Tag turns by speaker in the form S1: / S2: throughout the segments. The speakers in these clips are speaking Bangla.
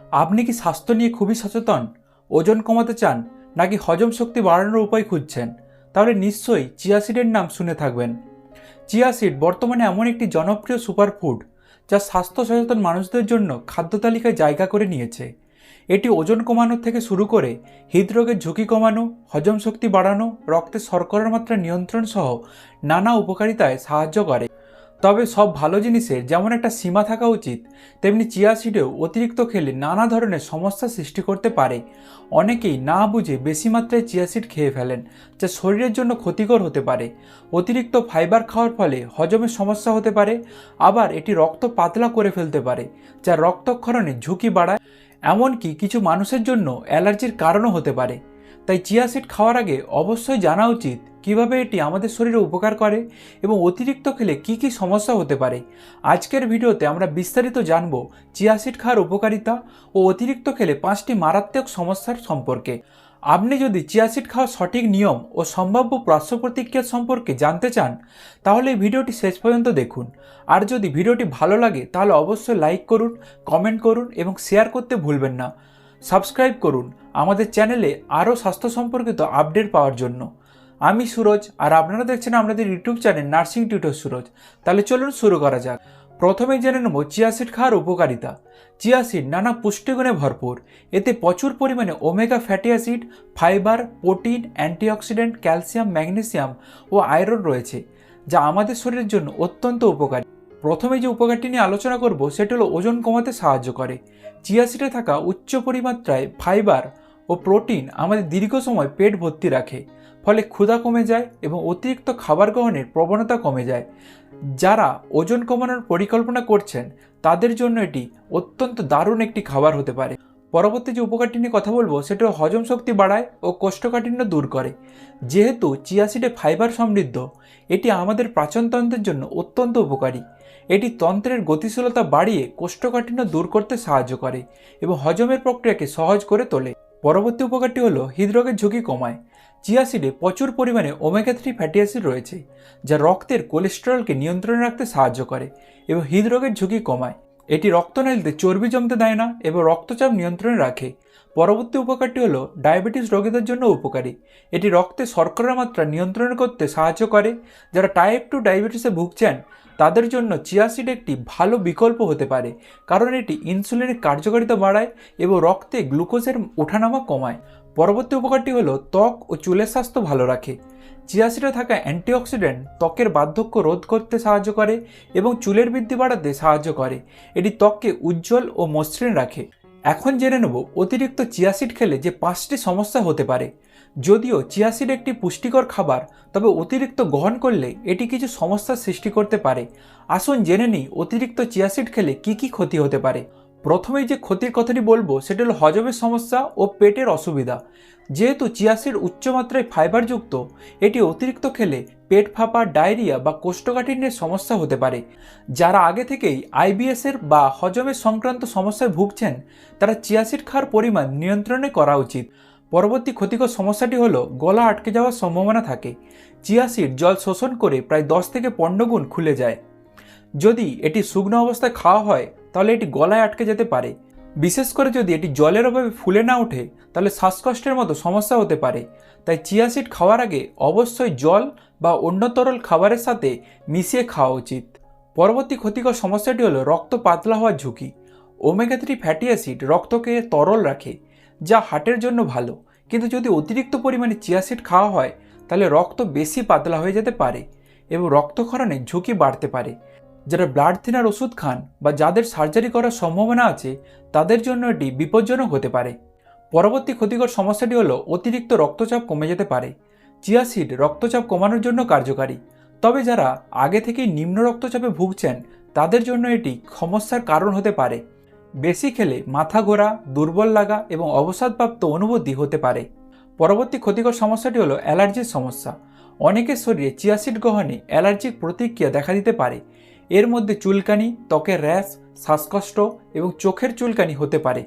S1: আপনি কি স্বাস্থ্য নিয়ে খুবই সচেতন? ওজন কমাতে চান নাকি হজম শক্তি বাড়ানোর উপায় খুঁজছেন? তাহলে নিশ্চয়ই চিয়া সিডের নাম শুনে থাকবেন। চিয়া সিড বর্তমানে এমন একটি জনপ্রিয় সুপারফুড যা স্বাস্থ্য সচেতন মানুষদের জন্য খাদ্য তালিকায় জায়গা করে নিয়েছে। এটি ওজন কমানোর থেকে শুরু করে হৃদরোগের ঝুঁকি কমানো, হজম শক্তি বাড়ানো, রক্তে শর্করার মাত্রা নিয়ন্ত্রণ সহ নানা উপকারিতায় সাহায্য করে। তবে সব ভালো জিনিসের যেমন একটা সীমা থাকা উচিত, তেমনি চিয়া সিডেও অতিরিক্ত খেলে নানা ধরনের সমস্যা সৃষ্টি করতে পারে। অনেকেই না বুঝে বেশি মাত্রায় চিয়া সিড খেয়ে ফেলেন, যা শরীরের জন্য ক্ষতিকর হতে পারে। অতিরিক্ত ফাইবার খাওয়ার ফলে হজমের সমস্যা হতে পারে, আবার এটি রক্ত পাতলা করে ফেলতে পারে, যা রক্তক্ষরণে ঝুঁকি বাড়ায়, এমনকি কিছু মানুষের জন্য অ্যালার্জির কারণও হতে পারে। তাই চিয়া সিড খাওয়ার আগে অবশ্যই জানা উচিত কীভাবে এটি আমাদের শরীরে উপকার করে এবং অতিরিক্ত খেলে কি কি সমস্যা হতে পারে? আজকের ভিডিওতে আমরা বিস্তারিত জানব চিয়া সিড খাওয়ার উপকারিতা ও অতিরিক্ত খেলে পাঁচটি মারাত্মক সমস্যার সম্পর্কে। আপনি যদি চিয়া সিড খাওয়ার সঠিক নিয়ম ও সম্ভাব্য পার্শ্ব প্রতিক্রিয়া সম্পর্কে জানতে চান, তাহলে এই ভিডিওটি শেষ পর্যন্ত দেখুন। আর যদি ভিডিওটি ভালো লাগে, তাহলে অবশ্যই লাইক করুন, কমেন্ট করুন এবং শেয়ার করতে ভুলবেন না। সাবস্ক্রাইব করুন আমাদের চ্যানেলে আরও স্বাস্থ্য সম্পর্কিত আপডেট পাওয়ার জন্য। আমি সুরজ, আর আপনারা দেখছেন আমাদের YouTube channel nursing tutor Suraj. তাহলে চলুন শুরু করা যাক। প্রথমেই জেনে নেব চিয়াসিড খাওয়ার উপকারিতা। চিয়াসিড নানা পুষ্টিগুণে ভরপুর। এতে প্রচুর পরিমাণে omega fatty acid, fibre, protein, antioxidant, calcium, magnesium ও আয়রন রয়েছে, যা আমাদের শরীরের জন্য অত্যন্ত উপকারী। প্রথমে যে উপকারটি নিয়ে আলোচনা করব, সেটি হলো ওজন কমাতে সাহায্য করে। চিয়াসিডে থাকা উচ্চ পরিমাত্রায় ফাইবার ও প্রোটিন আমাদের দীর্ঘ সময় পেট ভর্তি রাখে। ফলে ক্ষুধা কমে যায় এবং অতিরিক্ত খাবার গ্রহণের প্রবণতা কমে যায়। যারা ওজন কমানোর পরিকল্পনা করছেন, তাদের জন্য এটি অত্যন্ত দারুণ একটি খাবার হতে পারে। পরবর্তী যে উপকারটি নিয়ে কথা বলব সেটা হজম শক্তি বাড়ায় ও কোষ্ঠকাঠিন্য দূর করে। যেহেতু চিয়াসিডে ফাইবার সমৃদ্ধ, এটি আমাদের পাচনতন্ত্রের জন্য অত্যন্ত উপকারী। এটি তন্ত্রের গতিশীলতা বাড়িয়ে কোষ্ঠকাঠিন্য দূর করতে সাহায্য করে এবং হজমের প্রক্রিয়াকে সহজ করে তোলে। পরবর্তী উপকারটি হলো হৃদরোগের ঝুঁকি কমায়। চিয়াসিডে প্রচুর পরিমাণে ওমেগা থ্রি ফ্যাটি অ্যাসিড রয়েছে, যা রক্তের কোলেস্টেরলকে নিয়ন্ত্রণে রাখতে সাহায্য করে এবং হৃদরোগের ঝুঁকি কমায়। এটি রক্তনালীতে চর্বি জমতে দেয় না এবং রক্তচাপ নিয়ন্ত্রণে রাখে। পরবর্তী উপকারটি হলো ডায়াবেটিস রোগীদের জন্য উপকারী। এটি রক্তে শর্করার মাত্রা নিয়ন্ত্রণ করতে সাহায্য করে। যারা টাইপ টু ডায়াবেটিসে ভুগছেন, তাদের জন্য চিয়াসিড একটি ভালো বিকল্প হতে পারে, কারণ এটি ইনসুলিনের কার্যকারিতা বাড়ায় এবং রক্তে গ্লুকোজের ওঠানামা কমায়। পরবর্তী উপকারটি হলো ত্বক ও চুলের স্বাস্থ্য ভালো রাখে। চিয়াসিডে থাকা অ্যান্টিঅক্সিডেন্ট ত্বকের বার্ধক্য রোধ করতে সাহায্য করে এবং চুলের বৃদ্ধি বাড়াতে সাহায্য করে। এটি ত্বককে উজ্জ্বল ও মসৃণ রাখে। এখন জেনে নেব অতিরিক্ত চিয়াসিড খেলে যে পাঁচটি সমস্যা হতে পারে। যদিও চিয়াসিড একটি পুষ্টিকর খাবার, তবে অতিরিক্ত গ্রহণ করলে এটি কিছু সমস্যার সৃষ্টি করতে পারে। আসুন জেনে নিই অতিরিক্ত চিয়াসিড খেলে কি কি ক্ষতি হতে পারে। প্রথমেই যে ক্ষতির কথাটি বলব, সেটা হলো হজমের সমস্যা ও পেটের অসুবিধা। যেহেতু চিয়াসিড উচ্চমাত্রায় ফাইবারযুক্ত, এটি অতিরিক্ত খেলে পেট ফাঁপা, ডায়রিয়া বা কোষ্ঠকাঠিন্যের সমস্যা হতে পারে। যারা আগে থেকেই আইবিএসের বা হজমের সংক্রান্ত সমস্যায় ভুগছেন, তারা চিয়াসিড খাওয়ার পরিমাণ নিয়ন্ত্রণে করা উচিত। পরবর্তী ক্ষতিকর সমস্যাটি হলো গলা আটকে যাওয়ার সম্ভাবনা থাকে। চিয়াসিড জল শোষণ করে প্রায় দশ থেকে পনেরো গুণ খুলে যায়। যদি এটি শুকনো অবস্থায় খাওয়া হয় তাহলে এটি গলায় আটকে যেতে পারে। বিশেষ করে যদি এটি জলের অভাবে ফুলে না ওঠে, তাহলে শ্বাসকষ্টের মতো সমস্যা হতে পারে। তাই চিয়াসিড খাওয়ার আগে অবশ্যই জল বা অন্য তরল খাবারের সাথে মিশিয়ে খাওয়া উচিত। পরবর্তী ক্ষতিকর সমস্যাটি হলো রক্ত পাতলা হওয়ার ঝুঁকি। ওমেগা থ্রি ফ্যাটি অ্যাসিড রক্তকে তরল রাখে, যা হার্টের জন্য ভালো। কিন্তু যদি অতিরিক্ত পরিমাণে চিয়াসিড খাওয়া হয়, তাহলে রক্ত বেশি পাতলা হয়ে যেতে পারে এবং রক্তক্ষরণের ঝুঁকি বাড়তে পারে। যারা ব্লাড থিনার ওষুধ খান বা যাদের সার্জারি করার সম্ভাবনা আছে, তাদের জন্য এটি বিপজ্জনক হতে পারে। পরবর্তী ক্ষতিকর সমস্যাটি হলো অতিরিক্ত রক্তচাপ কমে যেতে পারে। চিয়াসিড রক্তচাপ কমানোর জন্য কার্যকারী। তবে যারা আগে থেকেই নিম্ন রক্তচাপে ভুগছেন, তাদের জন্য এটি সমস্যার কারণ হতে পারে। বেশি খেলে মাথা ঘোরা, দুর্বল লাগা এবং অবসাদপ্রাপ্ত অনুভূতি হতে পারে। পরবর্তী ক্ষতিকর সমস্যাটি হলো অ্যালার্জির সমস্যা। অনেকের শরীরে চিয়াসিড গ্রহণে অ্যালার্জিক প্রতিক্রিয়া দেখা দিতে পারে। এর মধ্যে চুলকানি, ত্বকের র্যাশ, শ্বাসকষ্ট এবং চোখের চুলকানি হতে পারে।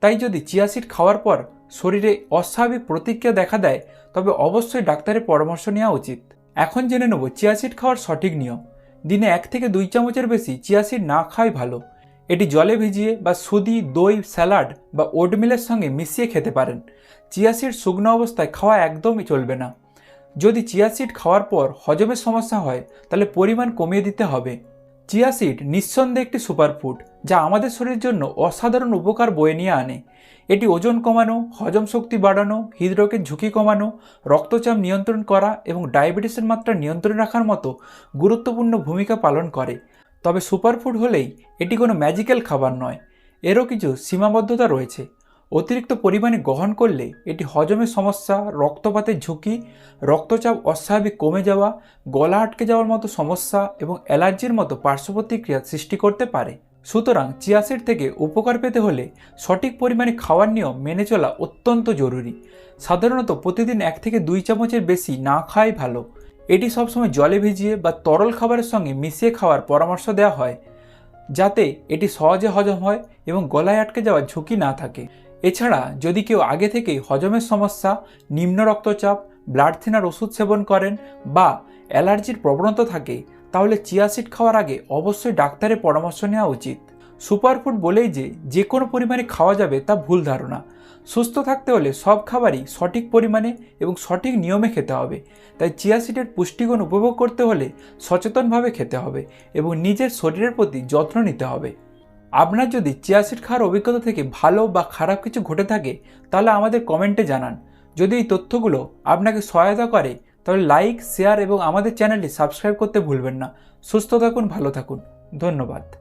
S1: তাই যদি চিয়াসিড খাওয়ার পর শরীরে অস্বাভাবিক প্রতিক্রিয়া দেখা দেয়, তবে অবশ্যই ডাক্তারের পরামর্শ নেওয়া উচিত। এখন জেনে নেব চিয়াসিড খাওয়ার সঠিক নিয়ম। দিনে এক থেকে দুই চামচের বেশি চিয়াসিড না খাওয়াই ভালো। এটি জলে ভিজিয়ে বা সুদি দই, স্যালাড বা ওটমিলের সঙ্গে মিশিয়ে খেতে পারেন। চিয়া সিড শুকনো অবস্থায় খাওয়া একদমই চলবে না। যদি চিয়া সিড খাওয়ার পর হজমের সমস্যা হয়, তাহলে পরিমাণ কমিয়ে দিতে হবে। চিয়া সিড নিঃসন্দেহে একটি সুপারফুড, যা আমাদের শরীরের জন্য অসাধারণ উপকার বয়ে নিয়ে আনে। এটি ওজন কমানো, হজম শক্তি বাড়ানো, হৃদরোগের ঝুঁকি কমানো, রক্তচাপ নিয়ন্ত্রণ করা এবং ডায়াবেটিসের মাত্রা নিয়ন্ত্রণে রাখার মতো গুরুত্বপূর্ণ ভূমিকা পালন করে। তবে সুপারফুড হলেই এটি কোনো ম্যাজিক্যাল খাবার নয়। এরও কিছু সীমাবদ্ধতা রয়েছে। অতিরিক্ত পরিমাণে গ্রহণ করলে এটি হজমের সমস্যা, রক্তপাতের ঝুঁকি, রক্তচাপ অস্বাভাবিক কমে যাওয়া, গলা আটকে যাওয়ার মতো সমস্যা এবং অ্যালার্জির মতো পার্শ্ব প্রতিক্রিয়া সৃষ্টি করতে পারে। সুতরাং চিয়াসিড থেকে উপকার পেতে হলে সঠিক পরিমাণে খাওয়ার নিয়ম মেনে চলা অত্যন্ত জরুরি। সাধারণত প্রতিদিন এক থেকে দুই চামচের বেশি না খাওয়াই ভালো। এটি সবসময় জলে ভিজিয়ে বা তরল খাবারের সঙ্গে মিশিয়ে খাওয়ার পরামর্শ দেওয়া হয়, যাতে এটি সহজে হজম হয় এবং গলায় আটকে যাওয়ার ঝুঁকি না থাকে। এছাড়া যদি কেউ আগে থেকেই হজমের সমস্যা, নিম্ন রক্তচাপ, ব্লাড থিনার ওষুধ সেবন করেন বা অ্যালার্জির প্রবণতা থাকে, তাহলে চিয়াসিড খাওয়ার আগে অবশ্যই ডাক্তারের পরামর্শ নেওয়া উচিত। সুপারফুড বলেই যে যে কোনো পরিমাণে খাওয়া যাবে তা ভুল ধারণা। সুস্থ থাকতে হলে সব খাবারই সঠিক পরিমাণে এবং সঠিক নিয়মে খেতে হবে। তাই চিয়াসিডের পুষ্টিগুণ উপভোগ করতে হলে সচেতনভাবে খেতে হবে এবং নিজের শরীরের প্রতি যত্ন নিতে হবে। আপনার যদি চিয়াশিট খাওয়ার অভিজ্ঞতা থেকে ভালো বা খারাপ কিছু ঘটে থাকে, তাহলে আমাদের কমেন্টে জানান। যদি এই তথ্যগুলো আপনাকে সহায়তা করে, তাহলে লাইক, শেয়ার এবং আমাদের চ্যানেলটি সাবস্ক্রাইব করতে ভুলবেন না। সুস্থ থাকুন, ভালো থাকুন। ধন্যবাদ।